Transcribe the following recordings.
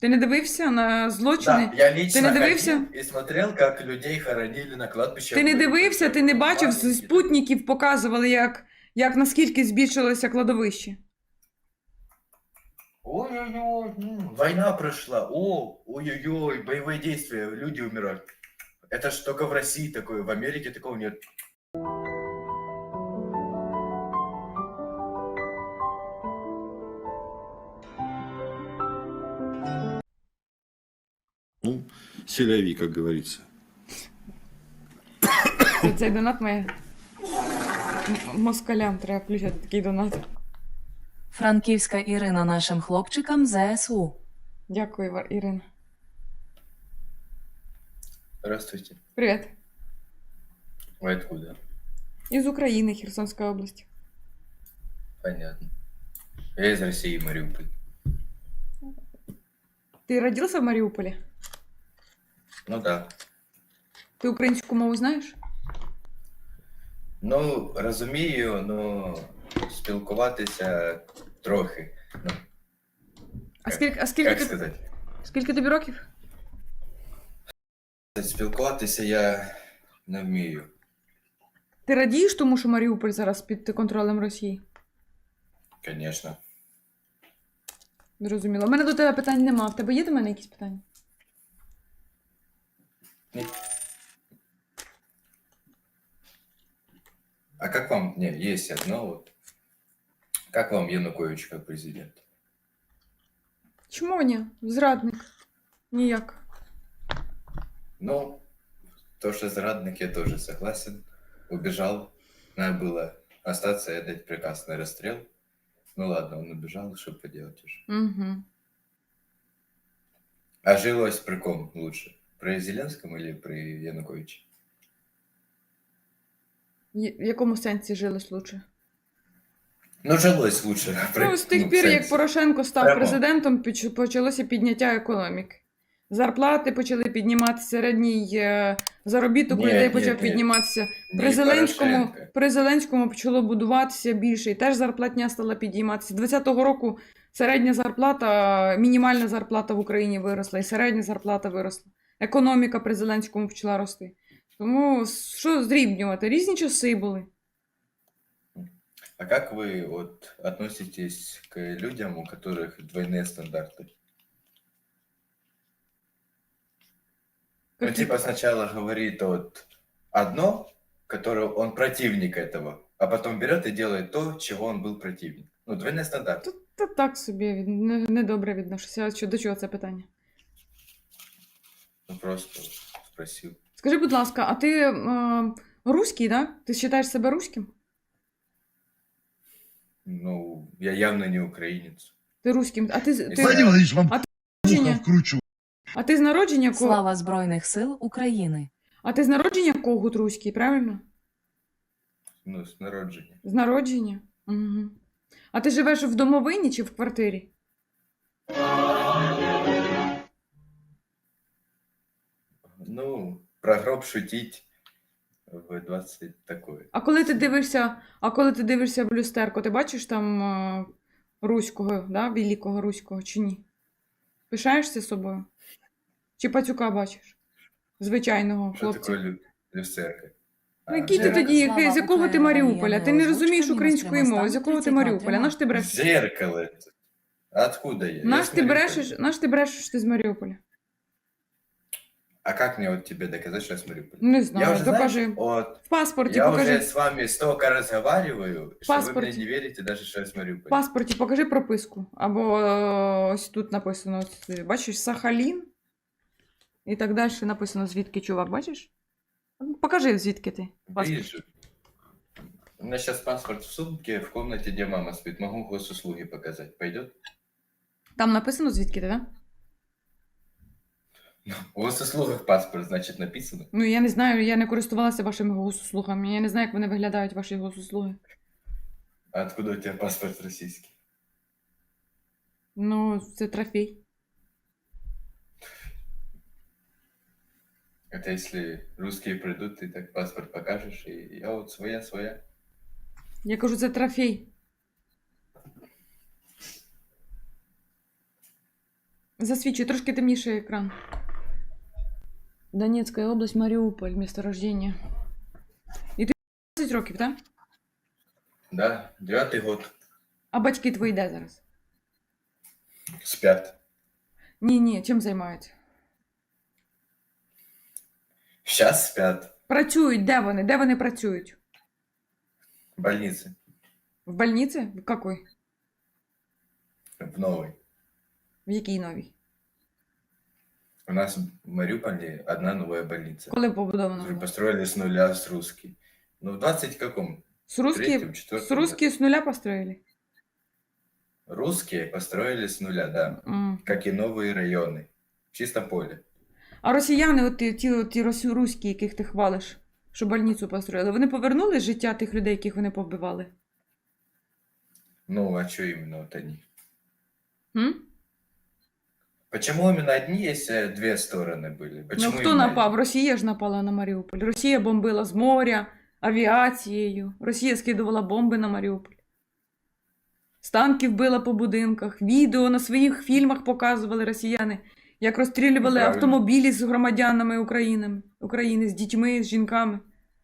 Ти не дивився на злочини? Да, я лично Ты не дивився? ходил и смотрел, как людей хоронили на кладбище. Ти не в- дивився, ти не бачив, з Пам'ятники. спутників показували, як, як наскільки збільшилося кладовище. Ой-ой-ой, м, война прошла. О, ой-ой-ой, боевые действия, люди умирают. Это ж только в России такое, в Америке такого нет. Селяви, как говорится. Цей донат має. Москалям треба включати такий донат. Франківська Ірина нашим хлопчикам ЗСУ. Дякую, Ірина. Здравствуйте. Привіт. Вы откуда? Із України, Херсонська область. Понятно. Я из России, Мариуполь. Ти родився в Маріуполі? Ну да. Ти українську мову знаєш? Ну, розумію, ну спілкуватися трохи. Ну, А скільки, а скільки, як ти, сказати? скільки тобі років? Спілкуватися я не вмію. Ти радієш тому, що Маріуполь зараз під контролем Росії? Звісно. Зрозуміло. У мене до тебе питань нема. В тебе є до мене якісь питання? А как вам, не, есть одно вот. Как вам Янукович как президент? Чому ні? Зрадник. Ніяк. Ну, то, что зрадник, я тоже согласен. Убежал. Надо было остаться и отдать приказ на расстрел. Ну ладно, он убежал, что поделать уже. Угу. А жилось при ком лучше? При Зеленском или при Януковиче? В якому сенсі жилось лучше? Ну, жилось лучше. При, Ну, з тих ну, пір, в як. Порошенко став Прямо. президентом, почалося підняття економіки. Зарплати почали підніматися, середній е, заробіток людей почав ні. підніматися. Не При Зеленському, Порошенко. при Зеленському почало будуватися більше, і теж зарплатня стала підійматися. З 20-го року середня зарплата, мінімальна зарплата в Україні виросла, і середня зарплата виросла Економіка при Зеленському почала рости. Тому с- що зрівнювати? Різні часи були. А как вы вот относитесь к людям, у которых двойные стандарты? Ну, Какие? типа сначала говорит вот одно, которое он противник этого, а потом берет и делает то, чего он был противник. Ну, двойные стандарты. Та, та так собі, від- не- недобре відношуся. А що- До чого це питання? Ну, просто спросил. Скажи, будь ласка, а ти е, руський, да? Ти вважаєш себе руським? Ну, я явно не украинец. Ти руським. А ти, з- ти, Владимир Владимирович, вам А а ти- ухо вкручу. а ти з народження ко... Слава Збройних сил України. А ти з народження когут руський, правильно? Ну, с народжения. З народження? Угу. А ти живеш в домовині чи в квартирі? Ну, про гроб шутить в 20 такое. А коли ти дивишся, а коли ти дивишся в люстерко, ти бачиш там е, руського, да? великого руського чи ні? Пишаєшся собою? Чи пацюка бачиш? Звичайного Что хлопця. такое лю- люстерка? Ну, який ти тоді, який- з якого ти Маріуполя? Ти не розумієш української мови. З якого ти Маріуполя? Наш ти брешеш? Зеркало. Откуда я? Я Наш ти Мариуполя. брешеш, наш ти брешеш, що ти з Маріуполя. А как мне вот тебе доказать, что я с Мариуполя? Не Я знаю, уже, докажи. знаешь, вот, В паспорті я покажи. уже с вами столько разговариваю, что вы Паспорте. мне не верите, даже что я с В Мариуполя. паспорті покажи прописку. Або е, ось тут написано, ось, бачиш, Сахалін. І так далі написано, звідки чувак, бачиш? Покажи, звідки ти. Вижу. У меня сейчас паспорт в сумке, в комнате, где мама спит. Могу госуслуги показать. Пойдет? Там написано, звідки ти, так? Да? В госуслугах паспорт, значит, написано. Ну, я не знаю, я не користувалася вашими госуслугами. Я не знаю, як вони виглядають, ваші госуслуги. А откуда у тебя паспорт российский? Ну, це трофей. Это если русские придут, ты так паспорт покажешь, и я вот своя, своя. Я кажу, це трофей. Засвічує трошки темніший екран. Донецька область, Маріуполь, місто рождення. І ти 20 років, так? Да, девятый год. А батьки твої де зараз? Спят. Ні, ні, чим займаються? Сейчас спят. Працюють, де вони? Де вони працюють? В больнице. В больниці? В якій? В новой. В якій новій? У нас в Мариуполе одна новая больница. Коли побудовано? Построили с нуля с русский. Ну, в 20 каком? С русские, Третьем, четвертом, с русские с нуля построили? Русские построили с нуля, да. М. Как и новые районы. В чистом поле. А росіяни, от ті, ті, ті руські, яких ти хвалиш, що больницю построїли, вони повернули життя тих людей, яких вони повбивали? Ну, а что именно вот они? М? Почему именно одни, если две стороны были? Ну Почему хто именно напав? одни? Росія ж напала на Маріуполь. Росія бомбила з моря, авіацією. Росія скидувала бомби на Маріуполь. З танків била по будинках. Відео на своїх фільмах показували росіяни, як розстрілювали Правильно. автомобілі з громадянами України, України, з дітьми, з жінками.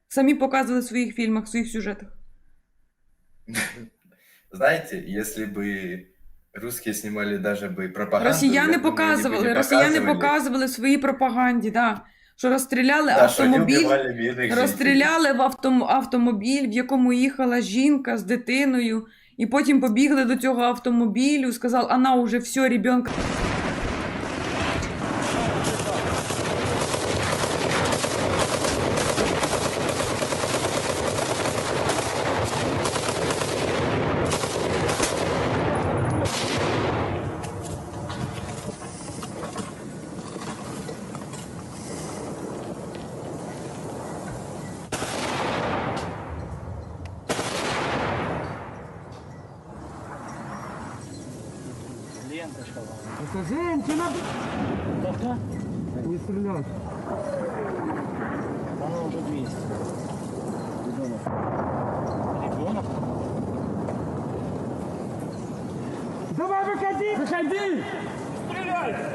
Самі показували в своїх фільмах, в своїх сюжетах. Знаете, если бы русские снимали даже бы пропаганду... Росіяни я думаю, они бы показували, не росіяни показывали. показували в своїй пропаганді, да, що розстріляли Да, что они автомобіль. убивали мирных жителей. Розстріляли в автом... автомобіль, в якому їхала жінка з дитиною, і потім побігли до цього автомобілю, сказав, вона уже все, ребенка. Женщина! Не стрелять. Она уже 200. Ребенок. Ребенок? Давай выходи! Выходи! Стреляй!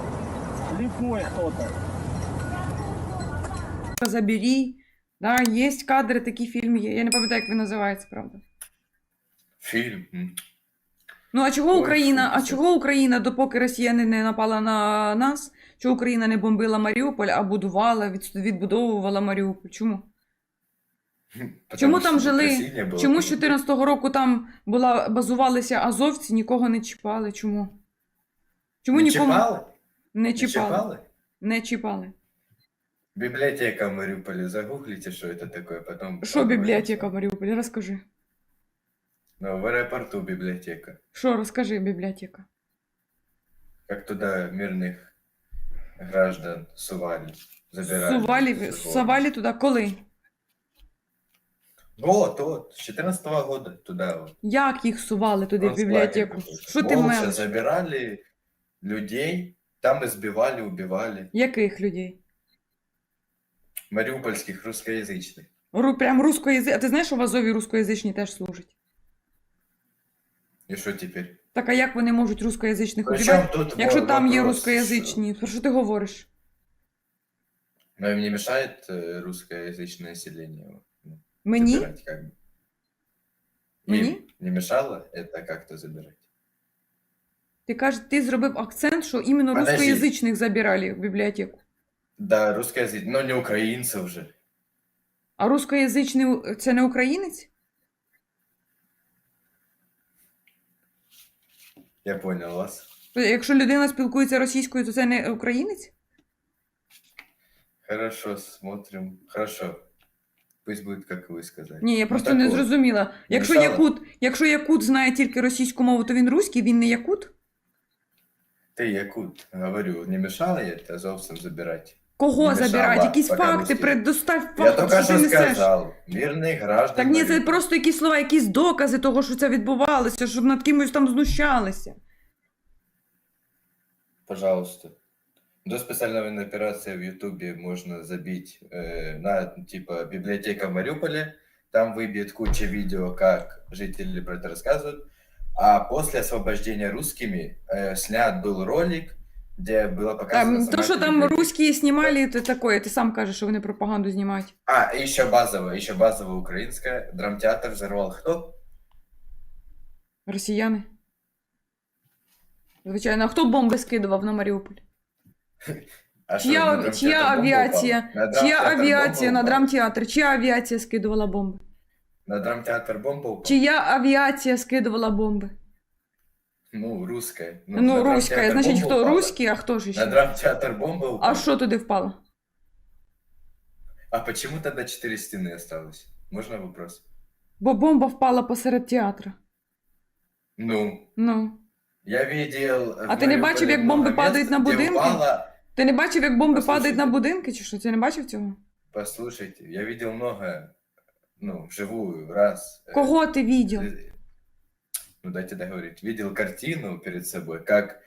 Слепой кто-то. Забері. Да, є кадри, такі фільми є. Я не пам'ятаю, як він називається, правда. Фильм. Ну а чого Ой, Україна? А чого Україна, допоки Росіяни не напала на нас? Чого Україна не бомбила Маріуполь, а будувала, від- відбудовувала Маріуполь? Чому? Чому там жили? Чому з 14-го року там була базувалися азовці, нікого не чіпали? Чому? Чому Не нікому чіпали? не Не чіпали? чіпали? Не чіпали. Библиотека в Мариуполе. Загуглите, что это такое. Потом... Що бібліотека в Маріуполі? Розкажи. Ну, в аэропорту библиотека. Що розкажи, бібліотека? Как туда мирных граждан сували, забирали. Сувалі, незаконно. сувалі туди коли? Вот, вот, с 14 года туда вот. Як їх сували туди в Концлагерь бібліотеку? какой-то. Що ти Молча мелиш? забирали людей, там избивали, убивали. Яких людей? Мариупольских, русскоязычных. Ру, прям рускоязичні. А ти знаєш, що в Азові рускоязичні теж служать? И что теперь? Так а як вони можуть рускоязичних Причем убивати? тут Якщо во- там є вопрос, рускоязичні, про що ти говориш? Но им не мешает э, русскоязычное население ну, Мені? забирать, как бы. Мені? Им не мешало это как-то забирать? Ти кажеш, ти зробив акцент, що іменно Подожди. русскоязичних забирали в бібліотеку. Да, русскоязычный, но не украинцев же. А русскоязичний це не українець? Я понял вас. Якщо людина спілкується російською, то це не українець? Хорошо, смотрим. Хорошо. Пусть будет, как вы сказали. Ні, я Ну, просто так не вот. зрозуміла. Якщо мешало? якут, якщо якут знає тільки російську мову, то він руський, він не якут? Ты, Якут, говорю, не мешало это азовцам забирать? Кого Не мешало, забирати? Якісь пока факти, русський. предостав Я факти, только що ти что несеш. сказал. Мирные граждане. Так ні, це Мариуполя. просто якісь слова, якісь докази того, що це відбувалося, щоб над кимось там знущалися. Пожалуйста. До специальной военной операции в Ютубе можно забить э, на, типа, библиотека в Мариуполе. Там выбьет куча видео, как жители про это рассказывают. А после освобождения русскими э, снят был ролик, где было показано... Там, сама то, що эта там библиотека. русські знімали, це таке, ти сам кажеш, що вони пропаганду знімають. А, и еще базовая, еще базовая украинская. Драмтеатр взорвал кто? Росіяни. Звичайно, а хто бомби скидував на Маріуполь? А что, Чия, на чия драмтеатр бомба авіація? упала? На Чия драмтеатр авіація бомба на упала? драмтеатр? Чия авіація скидувала бомби? На драмтеатр бомба упала? Чия авіація скидувала бомби? Ну, русская. Ну, на руська. драмтеатр Значить, бомба хто? упала. Руський, а хто ж На ще? драмтеатр бомба упала? А що туди впало? А почему тогда четыре стены осталось? Можно вопрос? Бо бомба впала посеред театру. Ну, Ну. я видел... А ты не бачив, як бомби падають на будинки? Упала... Ти не бачив, як бомби Послухайте. падають на будинки, чи що? Ти не бачив цього? Послушайте, я видел много, ну, вживую, раз. э, Кого ти видів? э, Ну, дайте договорить. Видел картину перед собой, как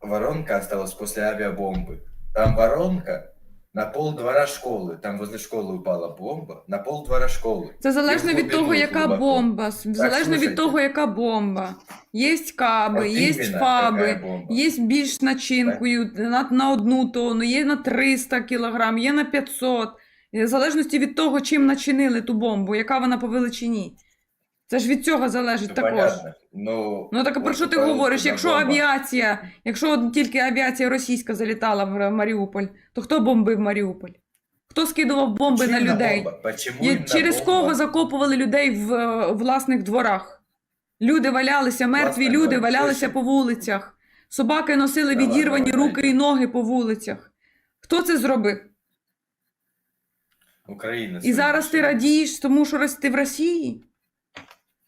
воронка осталась после авиабомбы. Там воронка на пол двора школы. Там возле школы упала бомба. На пол двора школы. Це залежно І в від того, глибину яка глибоко. бомба. Залежно від слухайте. того, яка бомба. Є каби, Вот є именно фаби, какая бомба. є більш начинкою на, на одну тонну, є на 300 кілограм, є на 500. І В залежності від того, чим начинили ту бомбу, яка вона по величині. Це ж від цього залежить Ну, також. Ну, Ну так про що ти говориш? Якщо бомба. авіація, якщо тільки авіація російська залітала в Маріуполь, то хто бомбив Маріуполь? Хто скидував бомби на людей? бомба? Почему Через бомба? кого закопували людей в е, власних дворах? Люди валялися, мертві Власне, люди валялися по вулицях. Собаки носили відірвані руки і ноги по вулицях. Хто це зробив? Украина. І зараз ти радієш, тому що рос- ти в Росії?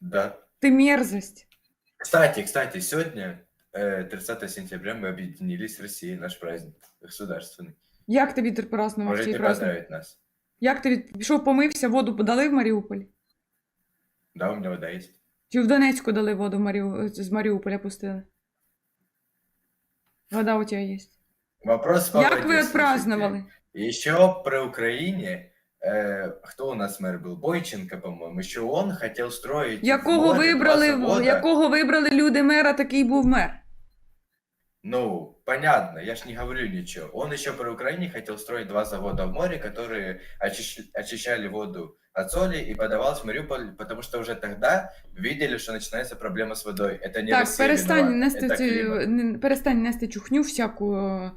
Да. Ти мерзость. Кстати, кстати, сегодня, э, 30 сентября, мы объединились с Россией, наш праздник государственный. Як тобі ти празднував цей Можете праздник? поздравить нас. Як ти від- пішов помився, воду подали в Маріуполь? Да, у меня вода есть. Чи в Донецьку дали воду в Маріу... з Маріуполя пустили? Вода у тебе є. Вопрос по Як воде, ви слушайте. відпразднували? Еще про Украине. Э, кто у нас мэр был? Бойченко, по-моему. Еще он хотел строить. в Якого море два вибрали, завода. якого вибрали люди мера, такий був мер. Ну, понятно, я ж не говорю ничего. Он еще при Украине хотел строить два завода в море, которые очищ- очищали воду от соли и подавалась в Мариуполь, потому что уже тогда видели, что начинается проблема с водой. Это не так, Россия перестань виновата, нести, это ці, климат. не- перестань нести чухню всяку е,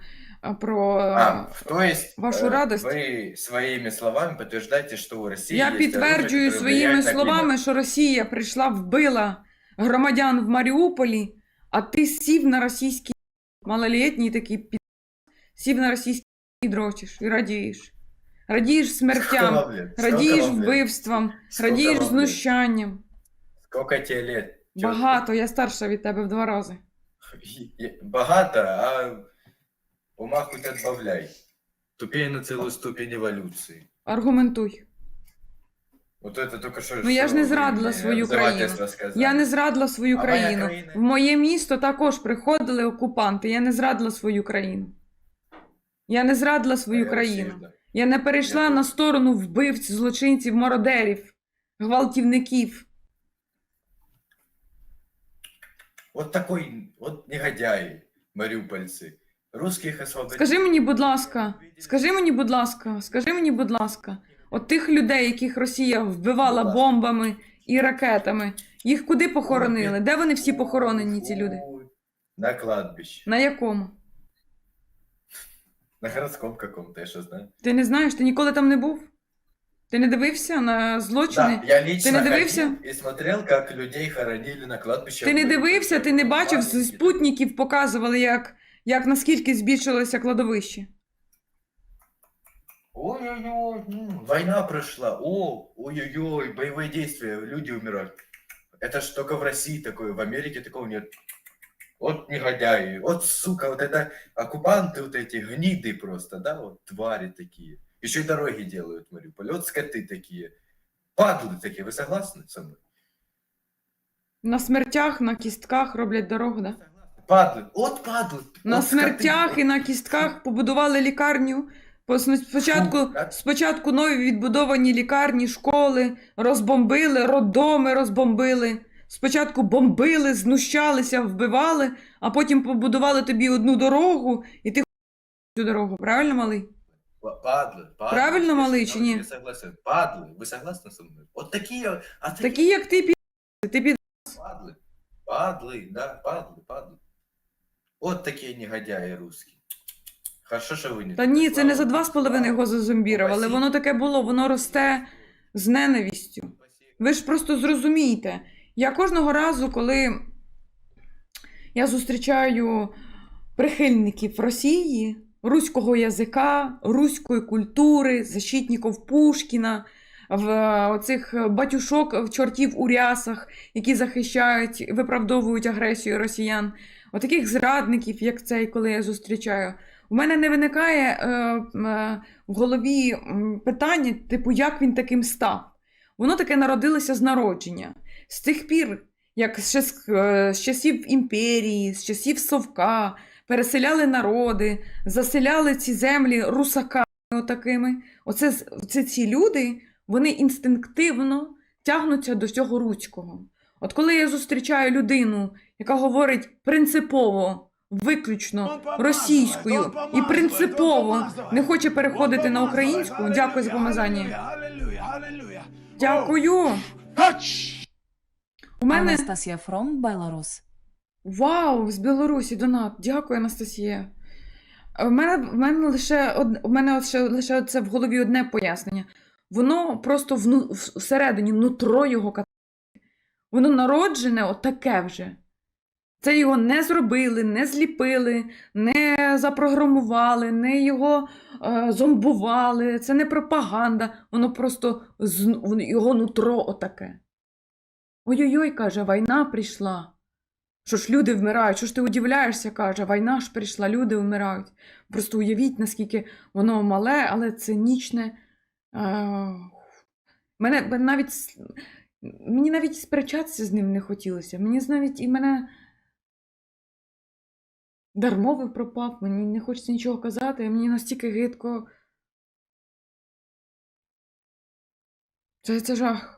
про. А, то есть вашу э, радость. вы своими словами подтверждаете, что у России Я есть підтверджую оружие, которое своїми влияет на словами, климат. що Росія прийшла, вбила громадян в Маріуполі, а ти сів на російський малолітній такий під... сів на російський і дрочиш і радієш. Радієш Сколько смертям, вам лет? Сколько радієш вам лет? вбивствам, Сколько радієш вам лет? знущанням. Сколько тебе лет? Чё Багато, я старша від тебе в два рази. ты- Е- Богато, а ума хоть отбавляй. Тупее на целую ступень эволюции. Аргументуй. Вот это только что... Ну, я ж не что вы зрадила мне свою обзывательство країну. сказали. Я не зрадила свою А моя країну. країна? В моє місто також приходили окупанти. Я не зрадила свою країну. Я не зрадила А свою я країну. Росію, да. Я не перейшла Я на теж. сторону вбивць, злочинців, мародерів, гвалтівників. Вот такой, вот негодяи, мариупольцы. Русских освободили. Скажи мені, будь ласка, скажи мені, будь ласка, скажи мені, будь ласка, от тих людей, яких Росія вбивала Будь ласка. бомбами і ракетами. Їх куди похоронили? Де вони всі похоронені, ці люди? На кладбище. На якому? На городском каком-то, я что знаю. Ти не знаєш, ти ніколи там не був? Ти не дивився на злочини? Да, я лично Ти не дивився? ходил и смотрел, как людей хоронили на кладбище. Ти не дивився, ти не бачив, з спутників показували, як, як наскільки збільшилося кладовище. Ой-ой-ой, м, война прошла. О, ой-ой-ой, боевые действия, люди умирают. Это ж только в России такое, в Америке такого нет. Вот негодяи, вот сука, вот это оккупанты вот эти, гниды просто, да, вот твари такие. Еще и дороги делают в Мариуполе, вот скоты такие. Падлы такие, вы согласны со мной? На смертях, на кістках роблять дорогу, да? Падлы, вот падлы. На вот скоты. смертях і на кістках побудували лікарню. Пос- Спочатку, Фу, так. спочатку нові відбудовані лікарні, школи, розбомбили, роддоми розбомбили. Спочатку бомбили, знущалися, вбивали, а потім побудували тобі одну дорогу, і ти цю дорогу. Правильно, малий? Па- Падлы, падлы. Правильно, Я малый, с- чи не? Я согласен. Падлы, вы согласны со мной? Вот такие, а такие Такі, як ти, пі... ти під... падлы. Падлы, да, падлы, падлы. Вот такие негодяи русские. Хорошо, що ви не Та ні, це не за два з половиною його зазомбірували. Спасибо. Воно таке було, воно росте з ненавістю. Ви ж просто зрозумієте. Я кожного разу, коли я зустрічаю прихильників Росії, руського язика, руської культури, защитників Пушкіна, в е, оцих батюшок в чортів у рясах, які захищають, виправдовують агресію росіян, отаких зрадників, як цей, коли я зустрічаю. У мене не виникає е, е, в голові питання, типу, як він таким став. Воно таке народилося з народження. З тих пір, як ще з, е, з часів імперії, з часів Совка, переселяли народи, заселяли ці землі русаками отакими. Оце, оце ці люди, вони інстинктивно тягнуться до цього руського. От коли я зустрічаю людину, яка говорить принципово, виключно російською і принципово не хоче переходити на українську, дякую за помазання. Дякую. У мене Анастасія Фром, Беларус. вау, з Білорусі донат. Дякую, Анастасія. У мене, в мене лише од, у мене ще, лише це в голові одне пояснення. Воно просто вну, всередині, нутро його катає. Воно народжене отаке вже. Це його не зробили, не зліпили, не запрограмували, не його е, зомбували. Це не пропаганда. Воно просто з, його нутро отаке. Ой-ой-ой, каже, війна прийшла. Що ж люди вмирають, що ж ти удивляєшся, каже, війна ж прийшла, люди вмирають. Просто уявіть, наскільки воно мале, але цинічне. Е, мене навіть, мені навіть сперечатися з ним не хотілося. Мені навіть і мене дармовий пропав, мені не хочеться нічого казати, мені настільки гидко. Це, це жах.